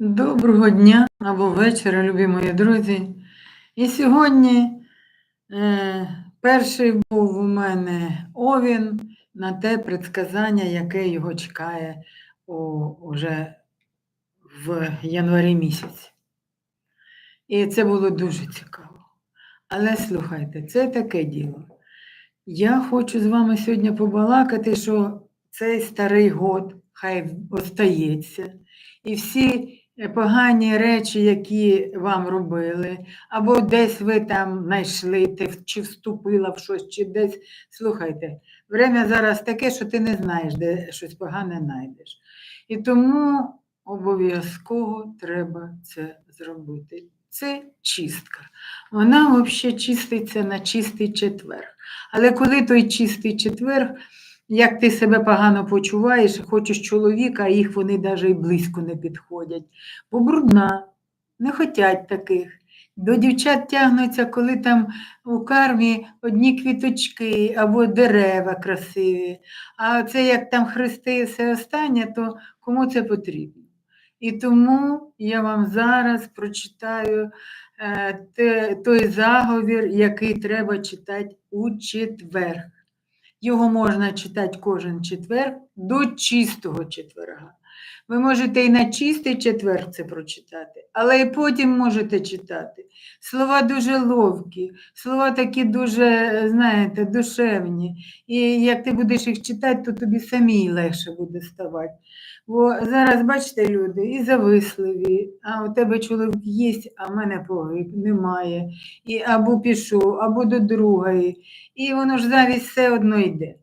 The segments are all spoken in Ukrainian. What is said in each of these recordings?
Доброго дня або вечора, любі мої друзі. І сьогодні е, перший був у мене Овін на те предсказання, яке його чекає у, уже в январі місяці. І це було дуже цікаво. Але слухайте, це таке діло. Я хочу з вами сьогодні побалакати, що цей старий год хай остається. І всі погані речі, які вам робили, або десь ви там знайшли, чи вступила в щось, чи десь. Слухайте, время зараз таке, що ти не знаєш, де щось погане знайдеш. І тому обов'язково треба це зробити. Це чистка. Вона взагалі чиститься на чистий четвер. Але коли той чистий четвер, як ти себе погано почуваєш, хочеш чоловіка, а їх вони навіть і близько не підходять. Бо брудна, не хочуть таких. До дівчат тягнуться, коли там у кармі одні квіточки або дерева красиві. А це як там хрести все останнє, то кому це потрібно? І тому я вам зараз прочитаю е, той заговір, який треба читати у четвер. Його можна читати кожен четвер до чистого четверга. Ви можете і на чистий четвер це прочитати, але і потім можете читати. Слова дуже ловкі, слова такі дуже, знаєте, душевні. І як ти будеш їх читати, то тобі самій легше буде ставати. Бо зараз, бачите, люди і зависливі, а у тебе чоловік є, а в мене погиб, немає. І або пішов, або до другої. І воно ж завість все одно йде.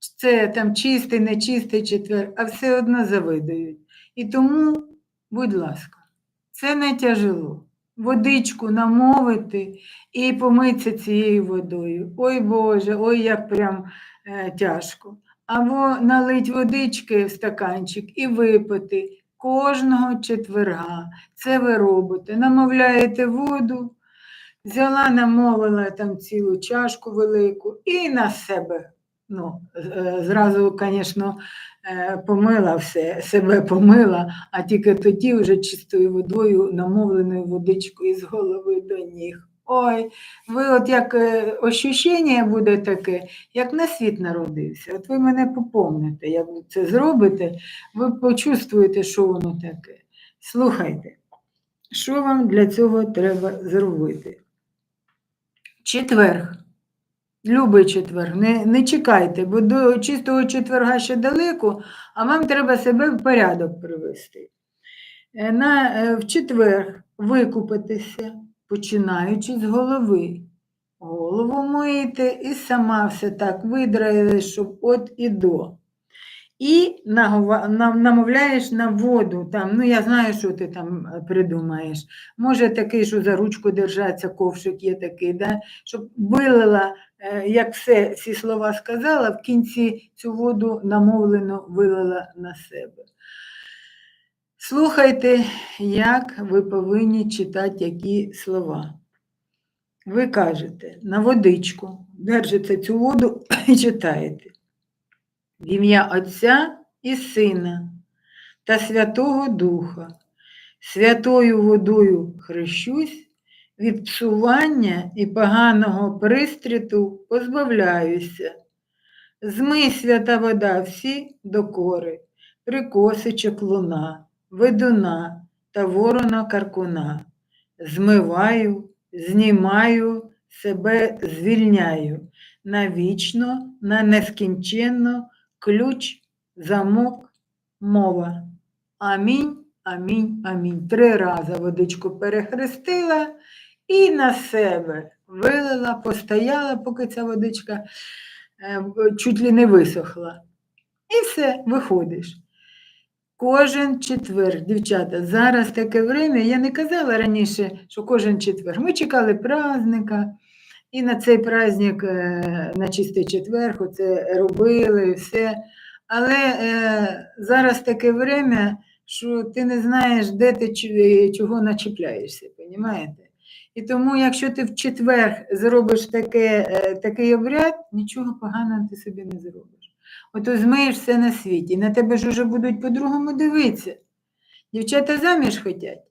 Це там чистий, нечистий четвер, а все одно завидують. І тому, будь ласка, це не тяжело. Водичку намовити і помитися цією водою. Ой Боже, ой, як прям е, тяжко. Або налить водички в стаканчик і випити кожного четверга. Це ви робите. Намовляєте воду, взяла, намовила там цілу чашку велику і на себе. Ну, е, зразу, звісно, помила все, себе помила, а тільки тоді вже чистою водою, намовленою водичкою з голови до ніг. Ой, ви от як е, ощущення буде таке, як на світ народився. От ви мене попомните, як ви це зробите, ви почувствуєте, що воно таке. Слухайте, що вам для цього треба зробити? Четверг. Любий четверг, не, не чекайте, бо до чистого четверга ще далеко, а вам треба себе в порядок привести. Е, На, е, в четверг викупитися, починаючи з голови. Голову миєте і сама все так видраєте, щоб от і до. І намовляєш на воду, там, ну я знаю, що ти там е, придумаєш. Може такий, що за ручку держаться, ковшик є такий, да? щоб вилила, е, як все, всі слова сказала, в кінці цю воду намовлено вилила на себе. Слухайте, як ви повинні читати які слова. Ви кажете на водичку, держите цю воду і читаєте. В ім'я Отця і Сина та Святого Духа, святою водою хрещусь, від псування і поганого пристріту позбавляюся. Змий свята вода всі докори, прикосичок луна, ведуна та ворона каркуна. Змиваю, знімаю, себе звільняю навічно, на нескінченно, ключ, замок, мова. Амінь, амінь, амінь. Три рази водичку перехрестила і на себе вилила, постояла, поки ця водичка е, чуть ли не висохла. І все, виходиш. Кожен четвер, дівчата, зараз таке время, я не казала раніше, що кожен четвер. Ми чекали праздника, і на цей праздник, е, на чистий четвер, це робили, все. Але е, зараз таке время, що ти не знаєш, де ти чого начіпляєшся, розумієте? І тому, якщо ти в четвер зробиш таке, е, такий обряд, нічого поганого ти собі не зробиш. Ото змиєш все на світі, на тебе ж уже будуть по-другому дивитися. Дівчата заміж хотять.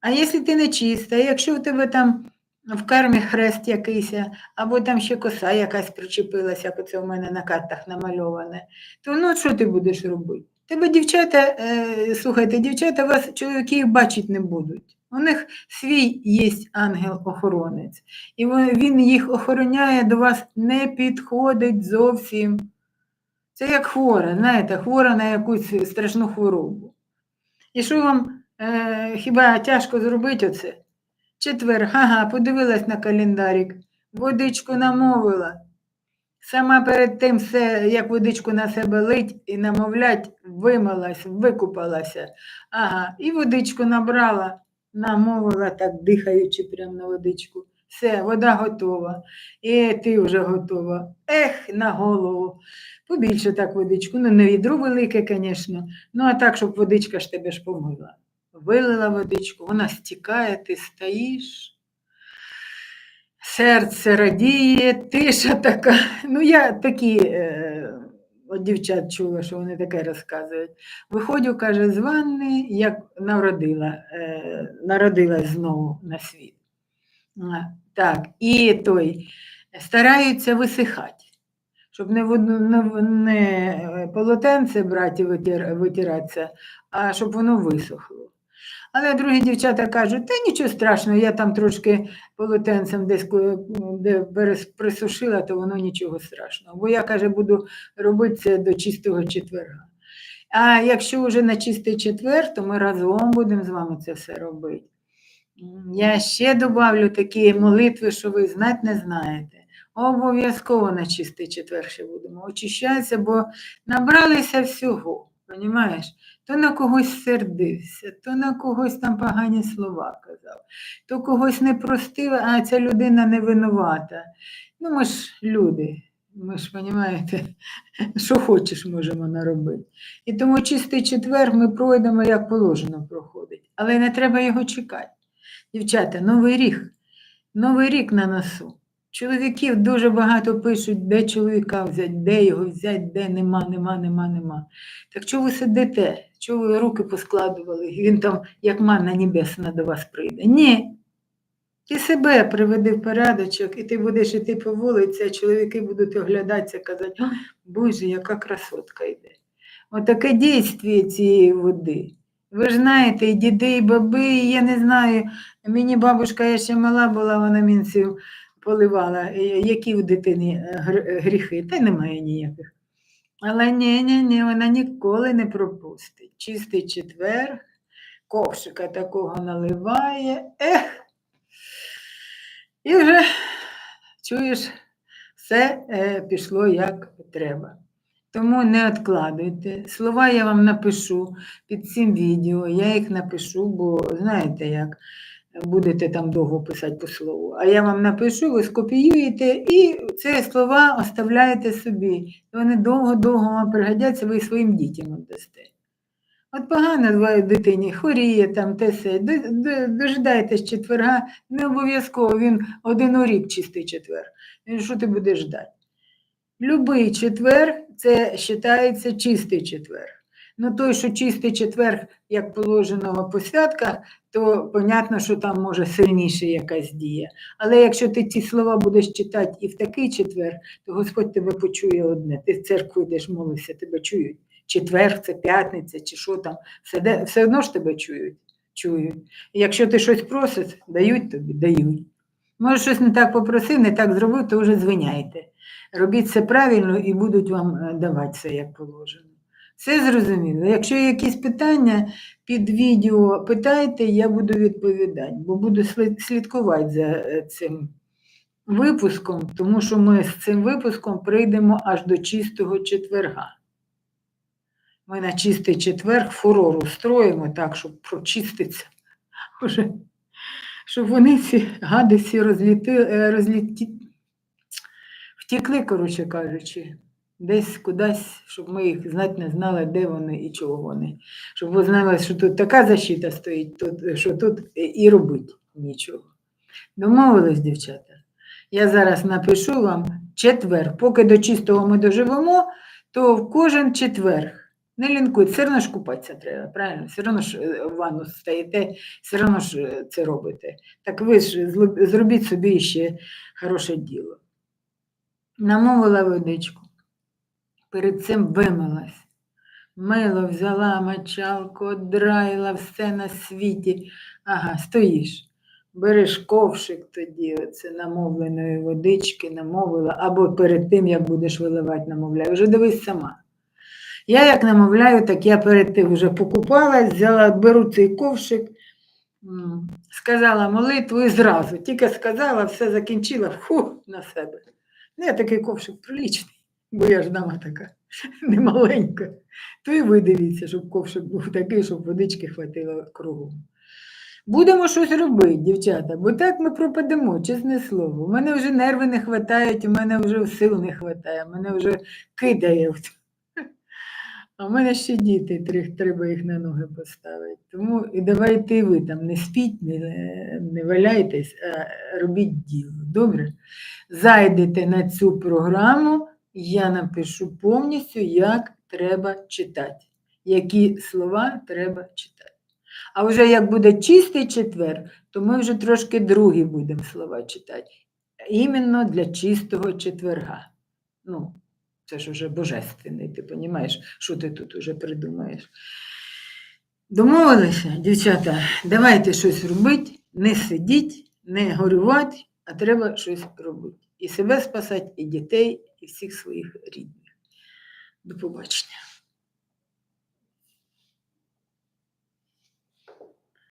А якщо ти не чиста, якщо в тебе там в кармі хрест якийсь, або там ще коса якась причепилася, як оце у мене на картах намальоване, то ну що ти будеш робити? Тебе дівчата, е, слухайте, дівчата вас чоловіків бачити не будуть. У них свій є ангел-охоронець, і він їх охороняє, до вас не підходить зовсім. Це як хвора, знаєте, хвора на якусь страшну хворобу. І що вам е, хіба тяжко зробити оце? Четвер, ага, подивилась на календарик, водичку намовила. Сама перед тим все, як водичку на себе лить і намовлять, вимилась, викупалася. Ага, і водичку набрала, намовила так, дихаючи прямо на водичку. Все, вода готова. І ти вже готова. Ех, на голову. Побільше так водичку. Ну, не відро велике, звісно. Ну, а так, щоб водичка ж тебе ж помила. Вилила водичку, вона стікає, ти стоїш. Серце радіє, тиша така. Ну, я такі е, от дівчат чула, що вони таке розказують. Виходжу, каже, з ванни, як народила, е, народилась знову на світ. Так, і той стараються висихати, щоб не, не, е, полотенце брати і витиратися, а щоб воно висохло. Але другі дівчата кажуть, та нічого страшного, я там трошки полотенцем десь де присушила, то воно нічого страшного. Бо я, каже, буду робити це до чистого четверга. А якщо вже на чистий четвер, то ми разом будемо з вами це все робити. Я ще добавлю такі молитви, що ви знати не знаєте. Обов'язково на чистий четвер ще будемо очищатися, бо набралися всього, розумієш? То на когось сердився, то на когось там погані слова казав, то когось не простив, а ця людина не винувата. Ну, ми ж люди, ми ж розумієте, що хочеш, можемо наробити. І тому чистий четвер ми пройдемо, як положено проходить, але не треба його чекати. Дівчата, новий рік, новий рік на носу. Чоловіків дуже багато пишуть, де чоловіка взяти, де його взяти, де нема, нема, нема, нема. Так чого ви сидите? Чого ви руки поскладували? Він там, як манна небесна, до вас прийде. Ні. Ти себе приведи в порядочок, і ти будеш іти по вулиці, а чоловіки будуть оглядатися, казати, Боже, яка красотка йде. Отаке дійство цієї води. Ви ж знаєте, і діди, і баби, і я не знаю. Мені бабушка, я ще мала була, вона мінців поливала, е, які в дитині е, гріхи, та немає ніяких. Але ні, ні, ні, вона ніколи не пропустить. Чистий четвер, ковшика такого наливає. Ех. І вже, чуєш, все е, пішло як треба. Тому не відкладуйте. Слова я вам напишу під цим відео, я їх напишу, бо знаєте як, будете там довго писати по слову. А я вам напишу, ви скопіюєте і ці слова оставляєте собі. Вони довго-довго вам пригодяться, ви своїм дітям віддасте. От погано твоїй дитині хворіє там те все. Дожидайтесь четверга, не обов'язково він один у рік чистий четвер. Що ти будеш ждати? Любий четвер це вважається чистий четвер. Ну той, що чистий четвер, як положено по святках, то понятно, що там може сильніше якась дія. Але якщо ти ці слова будеш читати і в такий четвер, то Господь тебе почує одне. Ти в церкву йдеш, молишся, тебе чують. Четвер, це п'ятниця, чи що там, все, все одно ж тебе чують. чують. І якщо ти щось просиш, дають тобі, дають. Може, щось не так попросив, не так зробив, то вже звиняйте. Робіть це правильно і будуть вам е, давати все як положено. Все зрозуміло. Якщо є якісь питання під відео, питайте, я буду відповідати, бо буду слідкувати за е, цим випуском, тому що ми з цим випуском прийдемо аж до чистого четверга. Ми на чистий четверг фурор устроїмо так, щоб прочиститься. Уже, щоб вони ці гади всі розліти, е, розліті, втекли, коротше кажучи, десь кудись, щоб ми їх знати не знали, де вони і чого вони. Щоб ви знали, що тут така защита стоїть, тут, що тут і робити нічого. Домовились, дівчата? Я зараз напишу вам четвер. Поки до чистого ми доживемо, то в кожен четверг Не лінкуйте, все одно ж купатися треба, правильно? Все одно ж е, в ванну стаєте, все одно ж е, це робите. Так ви ж зробіть собі ще хороше діло. Намовила водичку. Перед цим вимилась. Мило взяла мочалку, драїла все на світі. Ага, стоїш. Береш ковшик тоді, оце намовленої водички, намовила, або перед тим, як будеш виливати, намовляй. Вже дивись сама. Я як намовляю, так я перед тим вже покупалась, взяла, беру цей ковшик, сказала молитву і зразу. Тільки сказала, все закінчила, фу, на себе. Ну, я такий ковшик приличний, бо я ж дама така, не маленька. То і ви дивіться, щоб ковшик був такий, щоб водички хватило кругом. Будемо щось робити, дівчата, бо так ми пропадемо, чесне слово. У мене вже нерви не вистачають, у мене вже сил не вистачає, мене вже кидає. А в мене ще діти, треба їх на ноги поставити. Тому і давайте і ви там не спіть, не, не валяйтесь, а робіть діло. Добре? Зайдете на цю програму, я напишу повністю, як треба читати, які слова треба читати. А вже як буде чистий четвер, то ми вже трошки другі будемо слова читати. Іменно для чистого четверга. Ну, це ж уже божественний, ти розумієш, що ти тут уже придумаєш. Домовилися, дівчата, давайте щось робити, не сидіть, не горювати, а треба щось робити. І себе спасати, і дітей, і всіх своїх рідних. До побачення.